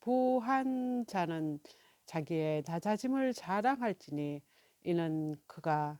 부한 자는 자기의 낮아짐을 자랑할지니 이는 그가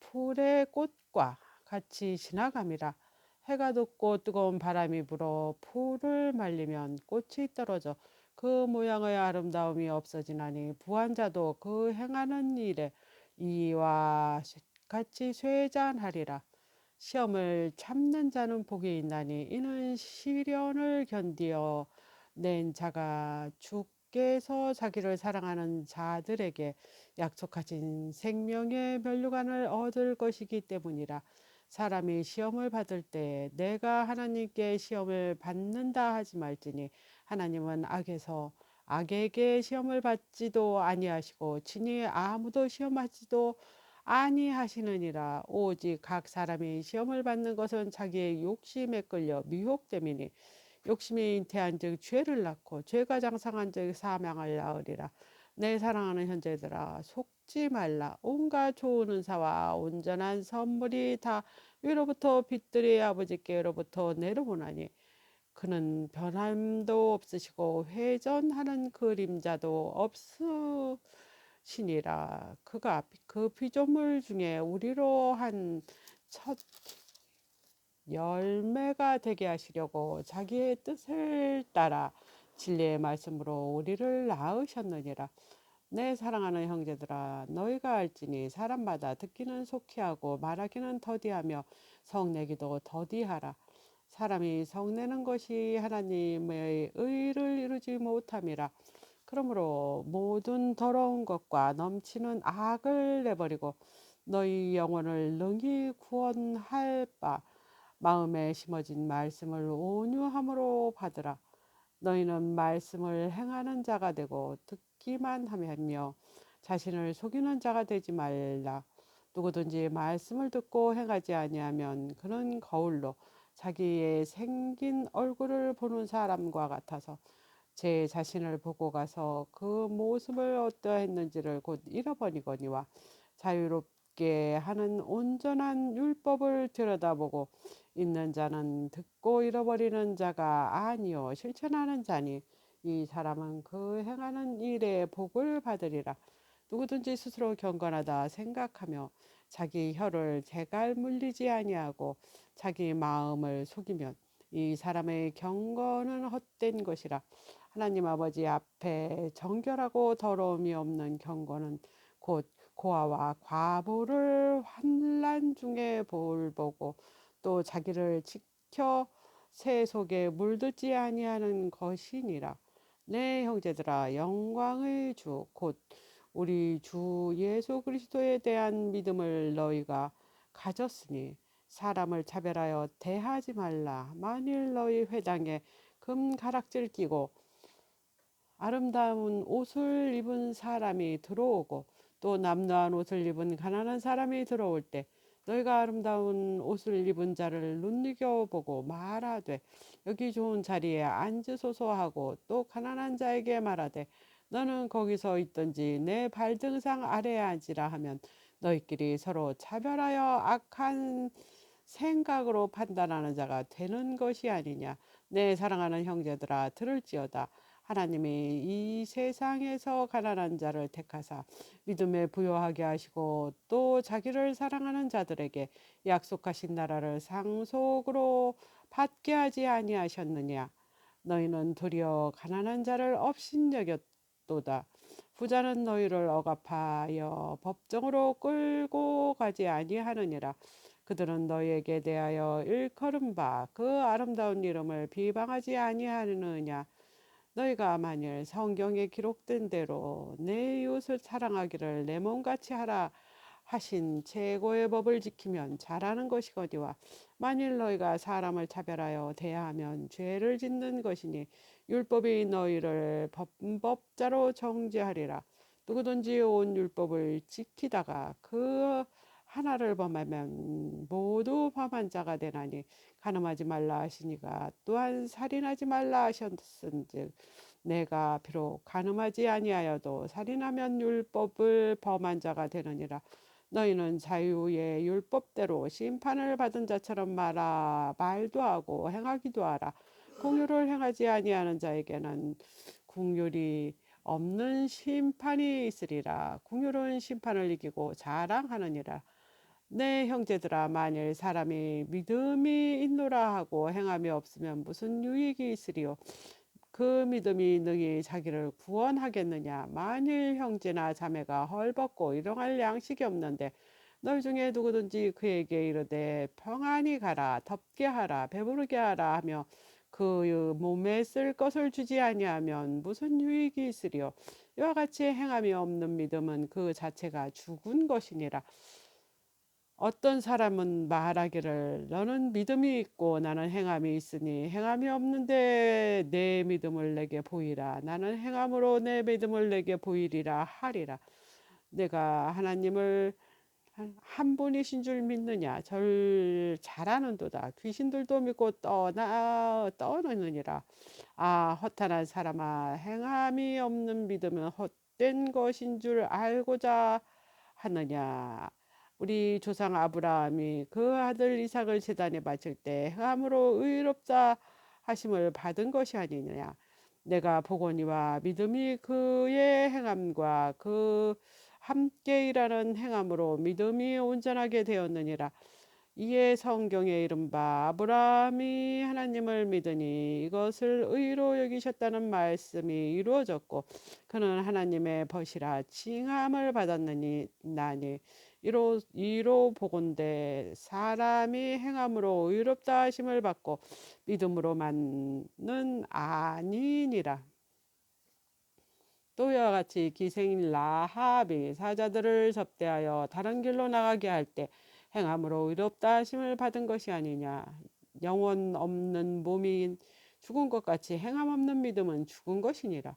풀의 꽃과 같이 지나감이라 해가 돋고 뜨거운 바람이 불어 풀을 말리면 꽃이 떨어져 그 모양의 아름다움이 없어지나니 부한 자도 그 행하는 일에 이와 같이 쇠잔하리라. 시험을 참는 자는 복이 있나니 이는 시련을 견디어 낸 자가 주께서 자기를 사랑하는 자들에게 약속하신 생명의 면류관을 얻을 것이기 때문이라. 사람이 시험을 받을 때 내가 하나님께 시험을 받는다 하지 말지니 하나님은 악에서 악에게 시험을 받지도 아니하시고 친히 아무도 시험하지도 아니하시느니라 오직 각 사람이 시험을 받는 것은 자기의 욕심에 끌려 미혹됨이니 욕심이 잉태한 즉 죄를 낳고 죄가 장상한 즉 사망을 낳으리라. 내 사랑하는 현재들아 속지 말라. 온갖 좋은 은사와 온전한 선물이 다 위로부터 빛들의 아버지께로부터 내려오나니 그는 변함도 없으시고 회전하는 그림자도 없으 신이라. 그가 그 피조물 중에 우리로 한 첫 열매가 되게 하시려고 자기의 뜻을 따라 진리의 말씀으로 우리를 낳으셨느니라. 내 사랑하는 형제들아 너희가 알지니 사람마다 듣기는 속히 하고 말하기는 더디하며 성내기도 더디하라. 사람이 성내는 것이 하나님의 의를 이루지 못함이라. 그러므로 모든 더러운 것과 넘치는 악을 내버리고 너희 영혼을 능히 구원할 바 마음에 심어진 말씀을 온유함으로 받으라. 너희는 말씀을 행하는 자가 되고 듣기만 하며 자신을 속이는 자가 되지 말라. 누구든지 말씀을 듣고 행하지 아니하면 그는 거울로 자기의 생긴 얼굴을 보는 사람과 같아서 제 자신을 보고 가서 그 모습을 어떠했는지를 곧 잃어버리거니와 자유롭 게 하는 온전한 율법을 들여다보고 있는 자는 듣고 잃어버리는 자가 아니요 실천하는 자니 이 사람은 그 행하는 일에 복을 받으리라. 누구든지 스스로 경건하다 생각하며 자기 혀를 제갈 물리지 아니하고 자기 마음을 속이면 이 사람의 경건은 헛된 것이라. 하나님 아버지 앞에 정결하고 더러움이 없는 경건은 곧 고아와 과부를 환란 중에 볼 보고 또 자기를 지켜 새 속에 물들지 아니하는 것이니라. 내 형제들아 영광의 주 곧 우리 주 예수 그리스도에 대한 믿음을 너희가 가졌으니 사람을 차별하여 대하지 말라. 만일 너희 회당에 금 가락질 끼고 아름다운 옷을 입은 사람이 들어오고 또 남노한 옷을 입은 가난한 사람이 들어올 때 너희가 아름다운 옷을 입은 자를 눈여겨보고 말하되 여기 좋은 자리에 앉으소서 하고 또 가난한 자에게 말하되 너는 거기서 있든지 내 발등상 아래에 앉으라 하면 너희끼리 서로 차별하여 악한 생각으로 판단하는 자가 되는 것이 아니냐. 내 사랑하는 형제들아 들을지어다 하나님이 이 세상에서 가난한 자를 택하사 믿음에 부여하게 하시고 또 자기를 사랑하는 자들에게 약속하신 나라를 상속으로 받게 하지 아니하셨느냐 너희는 도리어 가난한 자를 업신여겼 도다. 부자는 너희를 억압하여 법정으로 끌고 가지 아니하느니라. 그들은 너희에게 대하여 일컬은 바 그 아름다운 이름을 비방하지 아니하느냐. 너희가 만일 성경에 기록된 대로 내 이웃을 사랑하기를 내 몸같이 하라 하신 최고의 법을 지키면 잘하는 것이거니와? 만일 너희가 사람을 차별하여 대하면 죄를 짓는 것이니 율법이 너희를 범법자로 정죄하리라. 누구든지 온 율법을 지키다가 그 하나를 범하면 모두 범한 자가 되나니 가늠하지 말라 하시니가 또한 살인하지 말라 하셨은즉 내가 비록 가늠하지 아니하여도 살인하면 율법을 범한 자가 되느니라. 너희는 자유의 율법대로 심판을 받은 자처럼 말하 말도 하고 행하기도 하라. 공유를 행하지 아니하는 자에게는 궁율이 없는 심판이 있으리라. 궁율은 심판을 이기고 자랑하느니라 내 형제들아 만일 사람이 믿음이 있노라 하고 행함이 없으면 무슨 유익이 있으리요? 그 믿음이 능히 자기를 구원하겠느냐? 만일 형제나 자매가 헐벗고 일용할 양식이 없는데 너희 중에 누구든지 그에게 이르되 평안히 가라 덥게 하라 배부르게 하라 하며 그 몸에 쓸 것을 주지 아니하면 무슨 유익이 있으리요? 이와 같이 행함이 없는 믿음은 그 자체가 죽은 것이니라 어떤 사람은 말하기를 너는 믿음이 있고 나는 행함이 있으니 행함이 없는데 내 믿음을 내게 보이라. 나는 행함으로 내 믿음을 내게 보이리라 하리라. 내가 하나님을 한 분이신 줄 믿느냐? 절 잘하는도다. 귀신들도 믿고 떠나 떠느니라. 아 허탄한 사람아 행함이 없는 믿음은 헛된 것인 줄 알고자 하느냐 우리 조상 아브라함이 그 아들 이삭을 제단에 바칠 때 행함으로 의롭다 하심을 받은 것이 아니느냐. 내가 보거니와 믿음이 그의 행함과 그 함께 일하는 행함으로 믿음이 온전하게 되었느니라. 이에 성경에 이른바 아브라함이 하나님을 믿으니 이것을 의로 여기셨다는 말씀이 이루어졌고 그는 하나님의 벗이라 칭함을 받았느니 나니 이로 이로 보건대 사람이 행함으로 의롭다 하심을 받고 믿음으로만은 아니니라. 또 이와 같이 기생인 라합이 사자들을 접대하여 다른 길로 나가게 할 때 행함으로 의롭다 하심을 받은 것이 아니냐. 영원 없는 몸이 죽은 것 같이 행함 없는 믿음은 죽은 것이니라.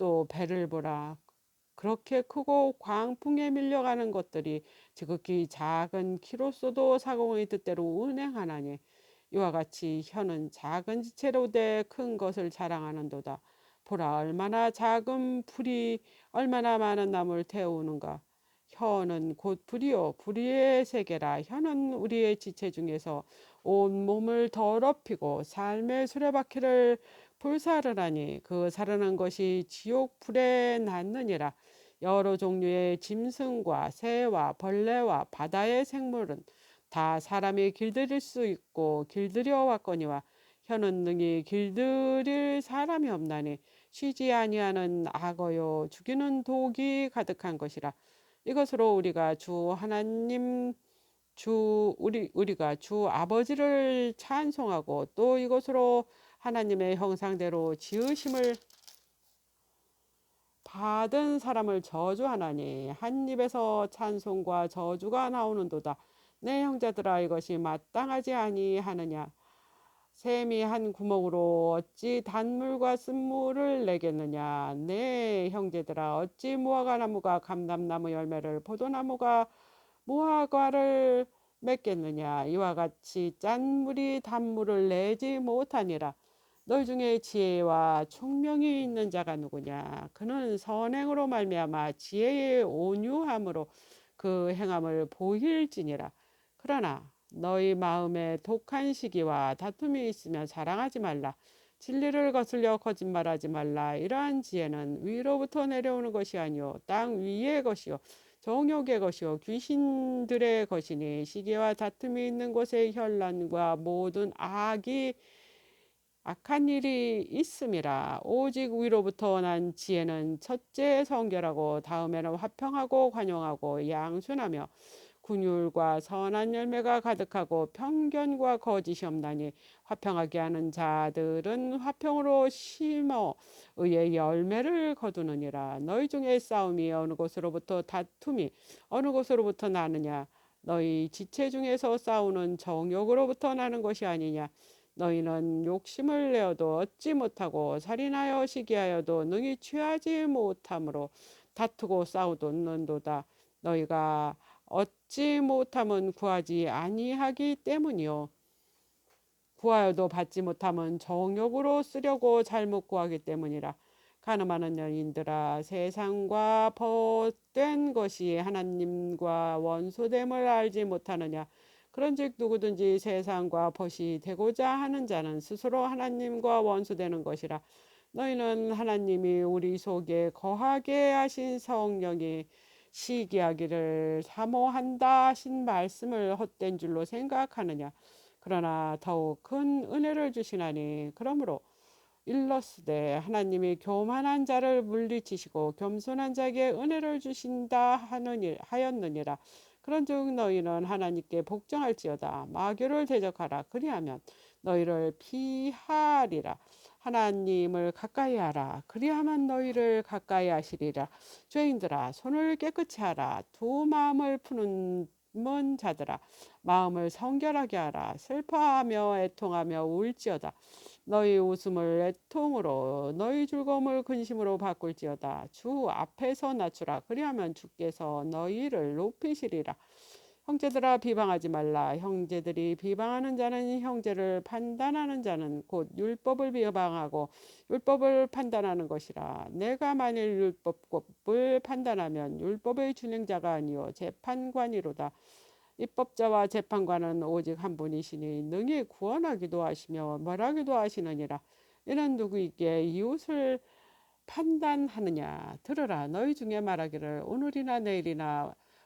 또 배를 보라 그렇게 크고 광풍에 밀려가는 것들이 지극히 작은 키로수도 사공의 뜻대로 운행하나니 이와 같이 혀는 작은 지체로 돼 큰 것을 자랑하는도다. 보라 얼마나 작은 불이 얼마나 많은 나무를 태우는가. 혀는 곧 불이요 불의의 세계라. 혀는 우리의 지체 중에서 온 몸을 더럽히고 삶의 수레바퀴를 불사르라니 그 사르는 것이 지옥 불에 낫느니라. 여러 종류의 짐승과 새와 벌레와 바다의 생물은 다 사람이 길들일 수 있고 길들여 왔거니와 혀는 능히 길들일 사람이 없나니 쉬지 아니하는 악어요 죽이는 독이 가득한 것이라 이것으로 우리가 주 하나님 주 우리 우리가 주 아버지를 찬송하고 또 이것으로 하나님의 형상대로 지으심을 받은 사람을 저주하나니 한 입에서 찬송과 저주가 나오는도다. 내 형제들아 이것이 마땅하지 아니하느냐. 샘이 한 구멍으로 어찌 단물과 쓴물을 내겠느냐. 내 형제들아 어찌 무화과 나무가 감람나무 열매를 포도나무가 무화과를 맺겠느냐 이와 같이 짠물이 단물을 내지 못하니라 너희 중에 지혜와 총명이 있는 자가 누구냐? 그는 선행으로 말미암아 지혜의 온유함으로 그 행함을 보일지니라. 그러나 너희 마음에 독한 시기와 다툼이 있으면 자랑하지 말라. 진리를 거슬려 거짓말하지 말라. 이러한 지혜는 위로부터 내려오는 것이 아니요 땅 위의 것이요 정욕의 것이요 귀신들의 것이니 시기와 다툼이 있는 곳에 혈란과 모든 악이 악한 일이 있음이라 오직 위로부터 난 지혜는 첫째 성결하고 다음에는 화평하고 관용하고 양순하며 군율과 선한 열매가 가득하고 편견과 거짓이 없나니 화평하게 하는 자들은 화평으로 심어 의의 열매를 거두느니라. 너희 중에 싸움이 어느 곳으로부터 다툼이 어느 곳으로부터 나느냐? 너희 지체 중에서 싸우는 정욕으로부터 나는 것이 아니냐? 너희는 욕심을 내어도 얻지 못하고 살인하여 시기하여도 능히 취하지 못함으로 다투고 싸우도는도다. 너희가 얻지 못함은 구하지 아니하기 때문이요 구하여도 받지 못함은 정욕으로 쓰려고 잘못 구하기 때문이라. 가늠하는 여인들아 세상과 벗된 것이 하나님과 원수됨을 알지 못하느냐. 그런즉 누구든지 세상과 벗이 되고자 하는 자는 스스로 하나님과 원수되는 것이라. 너희는 하나님이 우리 속에 거하게 하신 성령이 시기하기를 사모한다 하신 말씀을 헛된 줄로 생각하느냐. 그러나 더욱 큰 은혜를 주시나니 그러므로 일러스되 하나님이 교만한 자를 물리치시고 겸손한 자에게 은혜를 주신다 하였느니라. 그런즉 너희는 하나님께 복종할지어다. 마귀를 대적하라. 그리하면 너희를 피하리라 하나님을 가까이 하라. 그리하면 너희를 가까이 하시리라. 죄인들아 손을 깨끗이 하라. 두 마음을 푸는 문 자들아 마음을 성결하게 하라. 슬퍼하며 애통하며 울지어다. 너희 웃음을 애통으로 너희 즐거움을 근심으로 바꿀지어다. 주 앞에서 낮추라. 그리하면 주께서 너희를 높이시리라 형제들아 비방하지 말라. 형제들이 비방하는 자는 형제를 판단하는 자는 곧 율법을 비방하고 율법을 판단하는 것이라. 내가 만일 율법을 판단하면 율법의 준행자가 아니요 재판관이로다. 입법자와 재판관은 오직 한 분이시니 능히 구원하기도 하시며 멸하기도 하시느니라. 이는 누구에게 이웃을 판단하느냐? 들으라. 너희 중에 말하기를 오늘이나 내일이나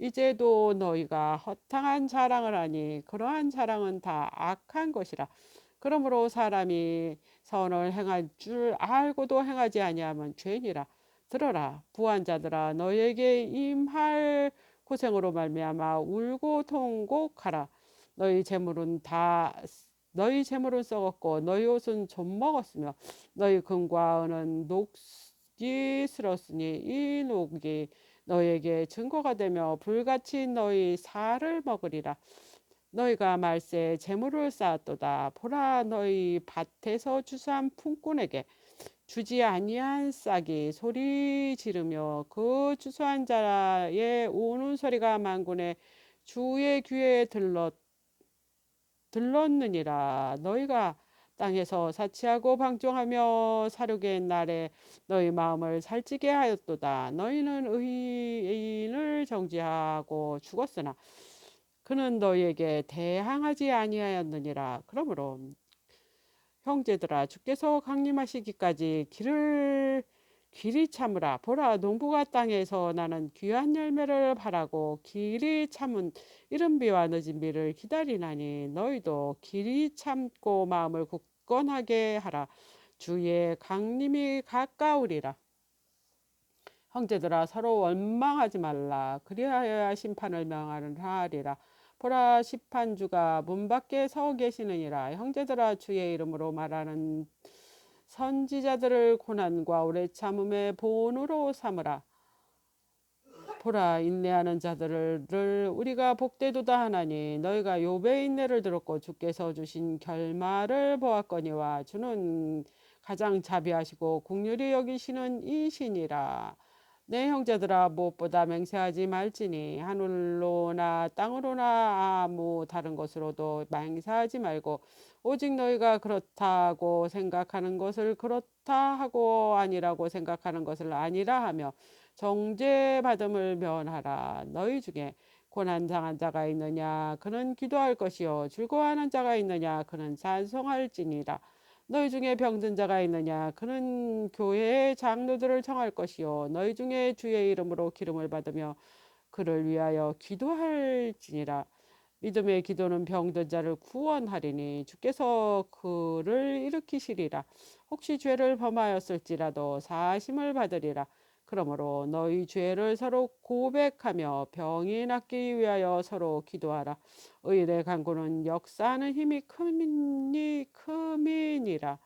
이제도 너희가 허탕한 자랑을 하니 그러한 자랑은 다 악한 것이라. 그러므로 사람이 선을 행할 줄 알고도 행하지 아니하면 죄니라. 들어라 부한 자들아 너희에게 임할 고생으로 말미암아 울고 통곡하라. 너희 재물은 다 너희 재물은 썩었고 너희 옷은 좀 먹었으며 너희 금과 은은 녹 이 슬었으니 이 녹이 너희에게 증거가 되며 불같이 너희 살을 먹으리라. 너희가 말세 재물을 쌓았도다. 보라 너희 밭에서 주사한 품꾼에게 주지 아니한 싹이 소리 지르며 그 주소한 자의 우는 소리가 만군의 주의 귀에 들렀 들렀느니라. 너희가 땅에서 사치하고 방종하며 사륙의 날에 너희 마음을 살찌게 하였도다. 너희는 의인을 정지하고 죽었으나 그는 너희에게 대항하지 아니하였느니라. 그러므로 형제들아 주께서 강림하시기까지 길을 길이 참으라. 보라 농부가 땅에서 나는 귀한 열매를 바라고 길이 참은 이른 비와 늦은 비를 기다리나니 너희도 길이 참고 마음을 굳 건하게 하라. 주의 강림이 가까우리라. 형제들아 서로 원망하지 말라. 그리하여야 심판을 명하리라. 보라 심판주가 문 밖에 서 계시느니라. 형제들아 주의 이름으로 말하는 선지자들을 고난과 오래 참음의 보온으로 삼으라. 보라 인내하는 자들을 우리가 복되도다 하나니 너희가 욥의 인내를 들었고 주께서 주신 결말을 보았거니와 주는 가장 자비하시고 국률이 여기시는 이신이라. 내 형제들아 무엇보다 맹세하지 말지니 하늘로나 땅으로나 아무 다른 것으로도 맹세하지 말고 오직 너희가 그렇다고 생각하는 것을 그렇다 하고 아니라고 생각하는 것을 아니라 하며 정죄받음을 면하라. 너희 중에 고난 당한 자가 있느냐? 그는 기도할 것이요. 즐거워하는 자가 있느냐? 그는 찬송할지니라. 너희 중에 병든 자가 있느냐? 그는 교회의 장로들을 청할 것이요. 너희 중에 주의 이름으로 기름을 받으며 그를 위하여 기도할지니라. 믿음의 기도는 병든 자를 구원하리니 주께서 그를 일으키시리라. 혹시 죄를 범하였을지라도 사심을 받으리라 그러므로 너희 죄를 서로 고백하며 병이 낫기 위하여 서로 기도하라. 의인의 간구는 역사하는 힘이 크니 크민이라.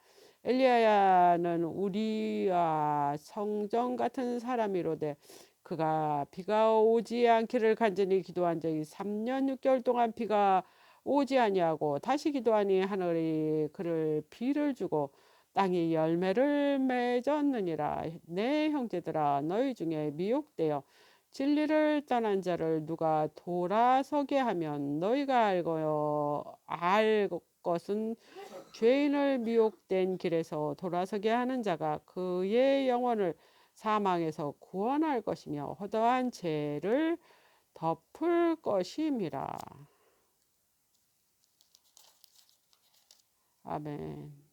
엘리야는 우리와 성정 같은 사람이로되 그가 비가 오지 않기를 간절히 기도한 적이 3년 6개월 동안 비가 오지 아니하고 다시 기도하니 하늘이 그를 비를 주고 땅이 열매를 맺었느니라 내 형제들아 너희 중에 미혹되어 진리를 떠난 자를 누가 돌아서게 하면 너희가 알고요 알 것은 죄인을 미혹된 길에서 돌아서게 하는 자가 그의 영혼을 사망에서 구원할 것이며 허다한 죄를 덮을 것임이라. 아멘.